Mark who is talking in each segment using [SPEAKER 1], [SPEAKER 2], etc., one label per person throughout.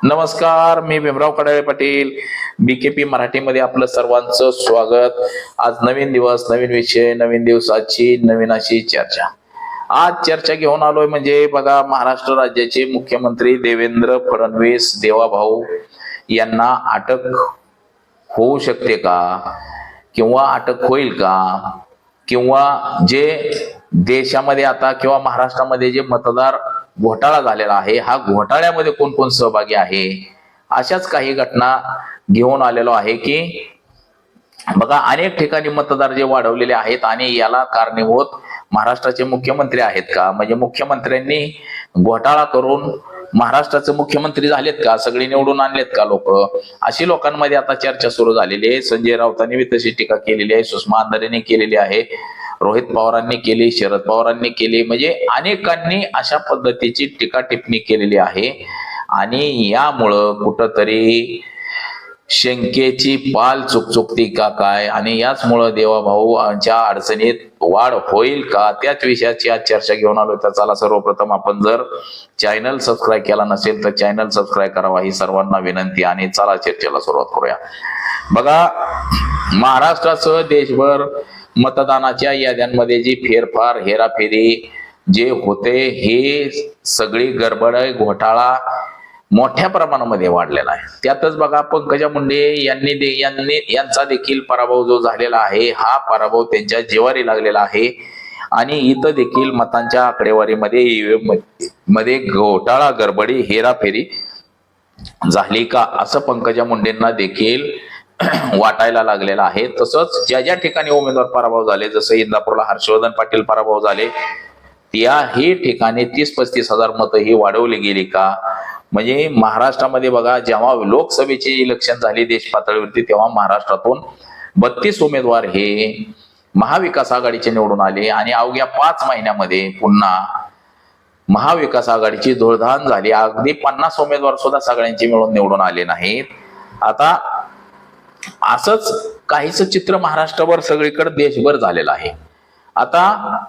[SPEAKER 1] नमस्कार मी Bhimrao Kadale Patil. B K P मराठीमध्ये आपलं सर्वांचं स्वागत. आज नवीन दिवस नवीन विषय नवीन दिवसाची नवीन अशी चर्चा. आज चर्चा घेऊन आलोय म्हणजे बघा महाराष्ट्र राज्याचे मुख्यमंत्री देवेंद्र फडणवीस देवाभाऊ यांना अटक होऊ शकते का? किंवा अटक होईल का? किंवा जे देशामध्ये आता किंवा महाराष्ट्रामध्ये जे मतदार घोटाळा झालेला आहे. हा घोटाळ्यामध्ये कोण कोण सहभागी आहे? अशाच काही घटना घेऊन आलेलो आहे की बघा अनेक ठिकाणी मतदार जे वाढवलेले आहेत आणि याला कारणीभूत महाराष्ट्राचे मुख्यमंत्री आहेत का? म्हणजे मुख्यमंत्र्यांनी घोटाळा करून महाराष्ट्राचे मुख्यमंत्री झालेत का? सगळे निवडून आणलेत का लोक? अशी लोकांमध्ये आता चर्चा सुरू झालेली आहे. संजय राऊतांनी बी तशी टीका केलेली आहे. सुषमा अंधारेने केलेली आहे. रोहित पवारांनी केली शरद पवारांनी केली. म्हणजे अनेकांनी अशा पद्धतीची टीका टिप्पणी केलेली आहे. आणि यामुळं कुठंतरी शंकेची पाल चुकचुकती का काय? आणि याचमुळं देवाभाऊच्या अडचणीत वाढ होईल का? त्याच विषयाची आज चर्चा घेऊन आलो तर चला सर्वप्रथम आपण जर चॅनल सबस्क्राईब केला नसेल तर चॅनल सबस्क्राईब करावा. ही सर्वांना विनंती. आणि चला चर्चेला सुरुवात करूया. बघा महाराष्ट्रासह देशभर मतदानाच्या याद्यांमध्ये जी फेरफार हेराफेरी जे होते हे सगळी गडबड घोटाळा मोठ्या प्रमाणामध्ये वाढलेला आहे. त्यातच बघा पंकजा मुंडे यांनी दे यांनी यांचा देखील पराभव जो झालेला आहे हा पराभव त्यांच्या जिवारी लागलेला आहे. आणि इथं देखील मतांच्या आकडेवारीमध्ये EVM मध्ये घोटाळा गडबडी हेराफेरी झाली का असं पंकजा मुंडेंना देखील वाटायला लागलेला आहे. तसंच ज्या ज्या ठिकाणी उमेदवार पराभव झाले जसं इंदापूरला हर्षवर्धन पाटील पराभव झाले त्याही ठिकाणी तीस पस्तीस हजार मतं ही वाढवली गेली का? म्हणजे महाराष्ट्रामध्ये बघा जेव्हा लोकसभेची इलेक्शन झाली देश पातळीवरती तेव्हा महाराष्ट्रातून बत्तीस उमेदवार हे महाविकास आघाडीचे निवडून आले आणि अवघ्या पाच महिन्यामध्ये पुन्हा महाविकास आघाडीची धुळधान झाली. अगदी पन्नास उमेदवार सुद्धा सगळ्यांचे मिळून निवडून आले नाहीत. आता असंच काहीच चित्र महाराष्ट्रावर सगळीकडे देशभर झालेलं आहे. आता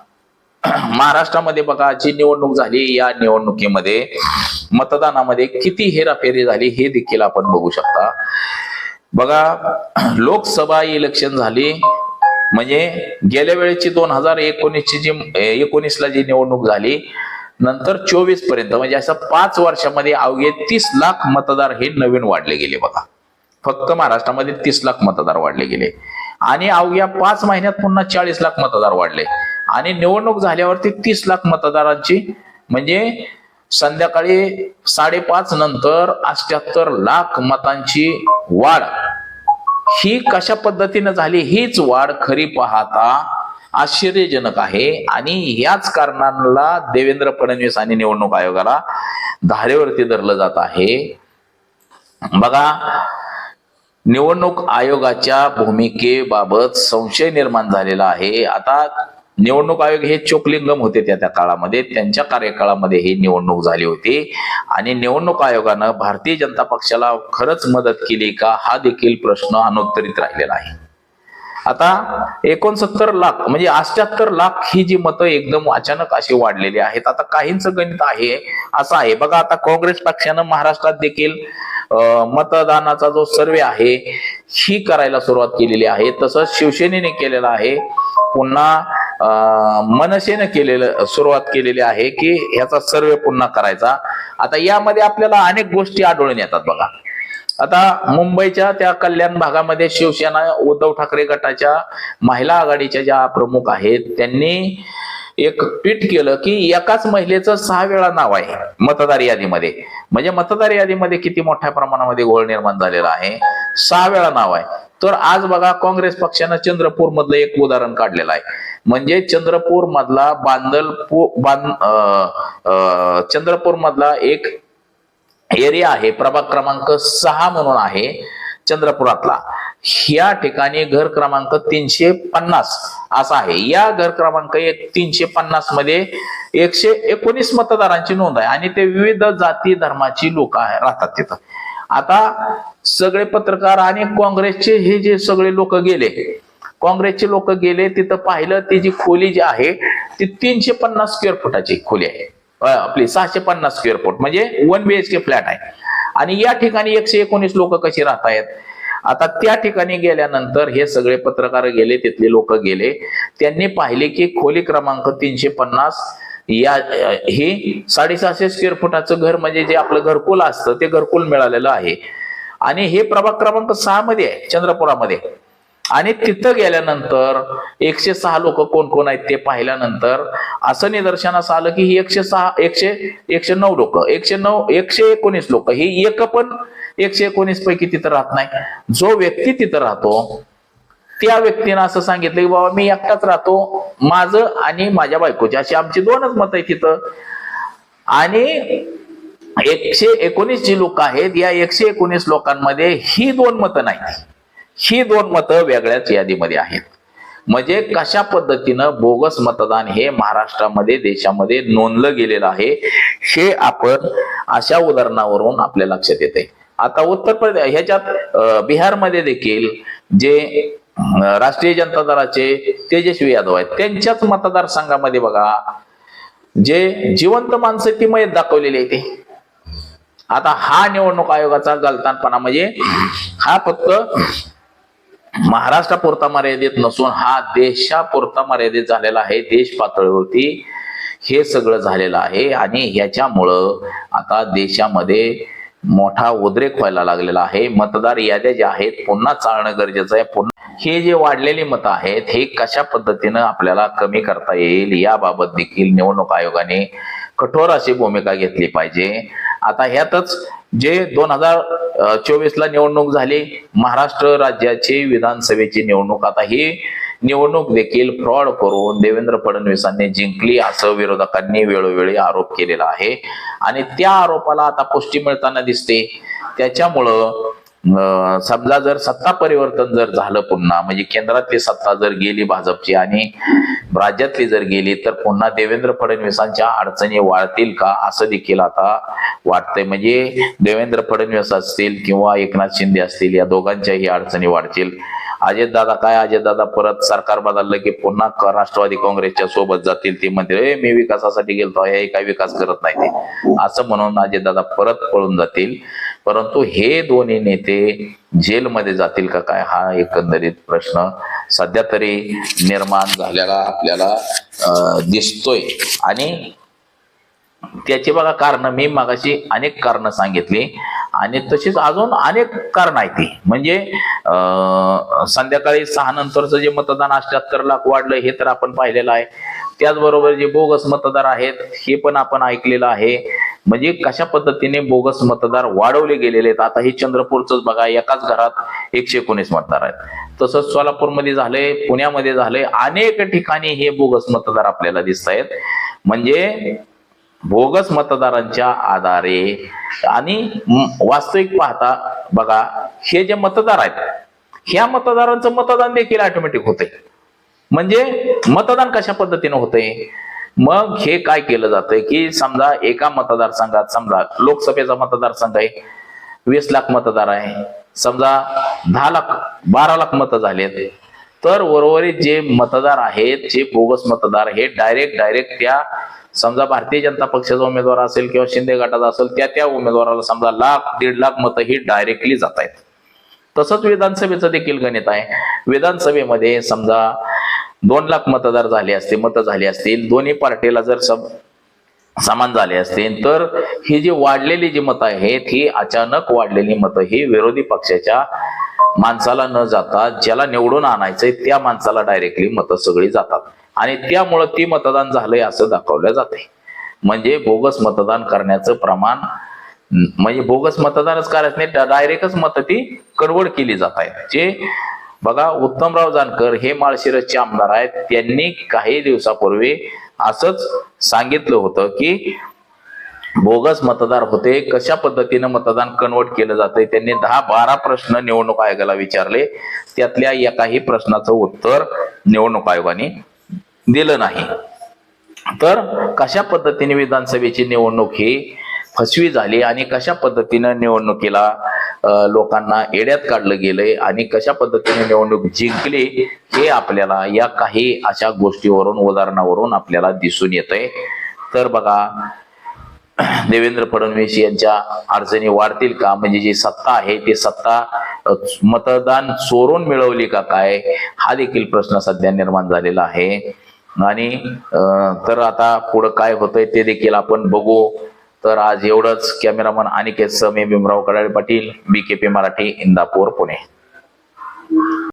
[SPEAKER 1] महाराष्ट्रामध्ये बघा जी निवडणूक झाली या निवडणुकीमध्ये मतदानामध्ये किती हेराफेरी झाली हे देखील आपण बघू शकता. बघा लोकसभा इलेक्शन झाली म्हणजे गेल्या वेळेची दोन हजार एकोणीसची जी एकोणीसला जी निवडणूक झाली नंतर चोवीसपर्यंत म्हणजे असं पाच वर्षामध्ये अवघे तीस लाख मतदार हे नवीन वाढले गेले बघा. फक्त महाराष्ट्रामध्ये तीस लाख मतदार वाढले गेले. आणि अवघ्या पाच महिन्यात पुन्हा चाळीस लाख मतदार वाढले. आणि निवडणूक झाल्यावरती तीस लाख मतदारांची म्हणजे संध्याकाळी साडेपाच नंतर अष्ट्याहत्तर लाख मतांची वाढ. ही कशा पद्धतीनं झाली? हीच वाढ खरी पाहता आश्चर्यजनक आहे. आणि याच कारणांना देवेंद्र फडणवीस आणि निवडणूक आयोगाला धारेवरती धरलं जात आहे. बघा निवडणूक आयोगाच्या भूमिकेबाबत संशय निर्माण झालेला आहे. आता निवडणूक आयोग हे चोकलिंगम होते त्या त्या काळामध्ये. त्यांच्या कार्यकाळामध्ये ही निवडणूक झाली होती. आणि निवडणूक आयोगानं भारतीय जनता पक्षाला खरंच मदत केली का? हा देखील प्रश्न अनुत्तरित राहिलेला आहे. आता एकोणसत्तर लाख म्हणजे अष्ट्याहत्तर लाख ही जी मतं एकदम अचानक अशी वाढलेली आहेत. आता काहींचं गणित आहे असं आहे. बघा आता काँग्रेस पक्षानं महाराष्ट्रात देखील मतदानाचा जो सर्वे आहे ही करायला सुरुवात केलेली आहे. तसंच शिवसेनेने केलेला आहे. पुन्हा अं, मनसेनं केलेलं सुरुवात केलेली आहे की ह्याचा सर्वे पुन्हा करायचा. आता यामध्ये आपल्याला अनेक गोष्टी आढळून येतात बघा. आता मुंबईच्या त्या कल्याण भागामध्ये शिवसेना उद्धव ठाकरे गटाच्या महिला आघाडीच्या ज्या प्रमुख आहेत त्यांनी एक ट्विट केलं की एकाच महिलेचं सहा वेळा नाव आहे मतदार यादीमध्ये. म्हणजे मतदार यादीमध्ये किती मोठ्या प्रमाणामध्ये घोळ निर्माण झालेला आहे? सहा वेळा नाव आहे. तर आज बघा काँग्रेस पक्षानं चंद्रपूर मधलं एक उदाहरण काढलेलं आहे. म्हणजे चंद्रपूर मधला बांदलपूर बांध चंद्रपूर मधला एक एरिया आहे प्रभाग क्रमांक सहा म्हणून आहे चंद्रपुरातला. ह्या ठिकाणी घर क्रमांक तीनशे पन्नास असा आहे. या घर क्रमांक एक तीनशे पन्नासमध्ये एकशे एकोणीस मतदारांची नोंद आहे आणि ते विविध जाती धर्माची लोक राहतात तिथं. आता सगळे पत्रकार आणि काँग्रेसचे हे जे सगळे लोक गेले काँग्रेसचे लोक गेले तिथं पाहिलं ती जी खोली जी आहे ती तीनशे पन्नास स्क्वेअर फुटाची खोली आहे. आपली सहाशे पन्नास स्क्वेअर फूट म्हणजे वन बीएचके फ्लॅट आहे. आणि या ठिकाणी एकशे एकोणीस लोक कशी राहत आहेत आता त्या ठिकाणी गेल्यानंतर हे सगळे पत्रकार गेले तिथले लोक गेले. त्यांनी पाहिले की खोली क्रमांक तीनशे पन्नास या हे साडेसहाशे स्क्वेअर फुटाचं घर म्हणजे जे आपलं घरकुल असतं ते घरकुल मिळालेलं आहे. आणि हे प्रभाग क्रमांक सहा मध्ये आहे चंद्रपुरामध्ये. आणि तिथं गेल्यानंतर एकशे सहा लोक कोण कोण आहेत ते पाहिल्यानंतर असं निदर्शनास आलं की ही एकशे सहा एकशे एकशे नऊ लोक एकशे नऊ एकशे एकोणीस लोक ही एक पण एकशे एकोणीस पैकी तिथं राहत नाही. जो व्यक्ती तिथं राहतो त्या व्यक्तीनं असं सांगितलं की बाबा मी एकटाच राहतो माझं आणि माझ्या बायकोची अशी आमची दोनच मत आहे तिथं. आणि एकशे एकोणीस जी लोक आहेत या एकशे एकोणीस लोकांमध्ये ही दोन मतं नाही ही दोन मतं वेगळ्याच यादीमध्ये आहेत. म्हणजे कशा पद्धतीनं बोगस मतदान हे महाराष्ट्रामध्ये देशामध्ये नोंदलं गेलेलं आहे हे आपण अशा उदाहरणावरून आपल्या लक्षात येते आता उत्तर प्रदेश ह्याच्यात बिहारमध्ये देखील जे राष्ट्रीय जनता दलाचे तेजस्वी यादव आहेत त्यांच्याच मतदारसंघामध्ये बघा जे जिवंत माणसं ती मयत दाखवलेली आहे ते. आता हा निवडणूक आयोगाचा गलतानपणा म्हणजे हा फक्त महाराष्ट्रापुरता मर्यादित नसून हा देशापुरता मर्यादित झालेला आहे. देश पातळीवरती हे सगळं झालेलं आहे आणि ह्याच्यामुळं आता देशामध्ये मोठा उद्रेक व्हायला लागलेला आहे. मतदार याद्या ज्या आहेत पुन्हा चालणं गरजेचं आहे. पुन्हा हे जे वाढलेली मतं आहेत हे कशा पद्धतीनं आपल्याला कमी करता येईल याबाबत देखील निवडणूक आयोगाने कठोर अशी भूमिका घेतली पाहिजे. आता ह्यातच जे दोन हजार चोवीस ला निवडणूक झाली. महाराष्ट्र राज्याची विधानसभेची निवडणूक. आता ही निवडणूक देखील फ्रॉड करून देवेंद्र फडणवीसांनी जिंकली असं विरोधकांनी वेळोवेळी आरोप केलेला आहे. आणि त्या आरोपाला आता पुष्टी मिळताना दिसते. त्याच्यामुळं समजा जर सत्ता परिवर्तन जर झालं पुन्हा म्हणजे केंद्रातली सत्ता जर गेली भाजपची आणि राज्यातली जर गेली तर पुन्हा देवेंद्र फडणवीसांच्या अडचणी वाढतील का? असं देखील आता वाटतंय. म्हणजे देवेंद्र फडणवीस असतील किंवा एकनाथ शिंदे असतील या दोघांच्याही अडचणी वाढतील. अजितदादा काय? अजितदादा परत सरकार बदललं की पुन्हा राष्ट्रवादी काँग्रेसच्या सोबत जातील. ते म्हणतील "ए, मी विकासासाठी गेलतो. हे काही विकास करत नाही ते. असं म्हणून अजितदादा परत पळून जातील. परंतु हे दोन्ही नेते जेलमध्ये जातील का काय हा एकंदरीत प्रश्न सध्या तरी निर्माण झालेला आपल्याला दिसतोय. आणि त्याची बघा कारण मी मागाशी अनेक कारण सांगितली. आणि तशीच अजून अनेक कारण आहेत ती. म्हणजे संध्याकाळी सहा नंतरचं जे मतदान अष्ट्याहत्तर लाख वाढलं हे तर आपण पाहिलेलं आहे. त्याचबरोबर जे बोगस मतदार आहेत हे पण आपण ऐकलेलं आहे. म्हणजे कशा पद्धतीने बोगस मतदार वाढवले गेलेले आहेत? आता हे चंद्रपूरच बघा एकाच घरात एकशे एकोणीस मतदार आहेत. तसंच सोलापूरमध्ये झाले पुण्यामध्ये झाले अनेक ठिकाणी हे बोगस मतदार आपल्याला दिसत आहेत. म्हणजे बोगस मतदारांच्या आधारे आणि वास्तविक पाहता बघा हे जे मतदार आहेत ह्या मतदारांचं मतदान देखील ऑटोमॅटिक होते म्हणजे मतदान कशा पद्धतीनं होतंय? मग हे काय केलं जातंय की समजा एका मतदारसंघात समजा लोकसभेचा मतदारसंघ आहे वीस लाख मतदार आहे समजा दहा लाख बारा लाख मतं झालेत तर उर्वरित जे मतदार आहेत जे बोगस मतदार हे डायरेक्ट डायरेक्ट त्या समजा भारतीय जनता पक्षाचा उमेदवार असेल किंवा शिंदे गटाचा असेल त्या त्या उमेदवाराला समजा लाख दीड लाख मतं ही डायरेक्टली जात आहेत तसंच विधानसभेचं देखील गणित आहे. विधानसभेमध्ये समजा दोन लाख मतदार झाले असते मतं झाली असतील दोन्ही पार्टीला जर सम समान झाले असतील तर ही जी वाढलेली जी मतं आहेत ही अचानक वाढलेली मतं ही विरोधी पक्षाच्या माणसाला न जाता ज्याला निवडून आणायचंय त्या माणसाला डायरेक्टली मतं सगळी जातात. आणि त्यामुळं ती मतदान झालंय असं दाखवलं जाते म्हणजे बोगस मतदान करण्याचं प्रमाण म्हणजे बोगस मतदानच करायचं नाही डायरेक्टच मतं ती कडवड केली जात आहेत. जे बघा उत्तमराव जानकर हे माळशिरसचे आमदार आहेत. त्यांनी काही दिवसापूर्वी असंच सांगितलं होतं की बोगस मतदार होते कशा पद्धतीनं मतदान कन्वर्ट केलं जातंय त्यांनी दहा बारा प्रश्न निवडणूक आयोगाला विचारले. त्यातल्या एकाही प्रश्नाचं उत्तर निवडणूक आयोगाने दिलं नाही. तर कशा पद्धतीने विधानसभेची निवडणूक ही फसवी झाली आणि कशा पद्धतीनं निवडणुकीला लोकांना एड्यात काढलं गेलंय आणि कशा पद्धतीने निवडणूक जिंकली हे आपल्याला या काही अशा गोष्टीवरून उदाहरणावरून आपल्याला दिसून येतंय. तर बघा देवेंद्र फडणवीस यांच्या अडचणी वाढतील का? म्हणजे जी सत्ता आहे ती सत्ता मतदान चोरून मिळवली का काय? हा देखील प्रश्न सध्या निर्माण झालेला आहे. आणि तर आता पुढं काय होतंय ते देखील आपण बघू. तर आज एवढंच. कॅमेरामन अनिकेत मी भीमराव कडाळे पाटील बीकेपी मराठी इंदापूर पुणे.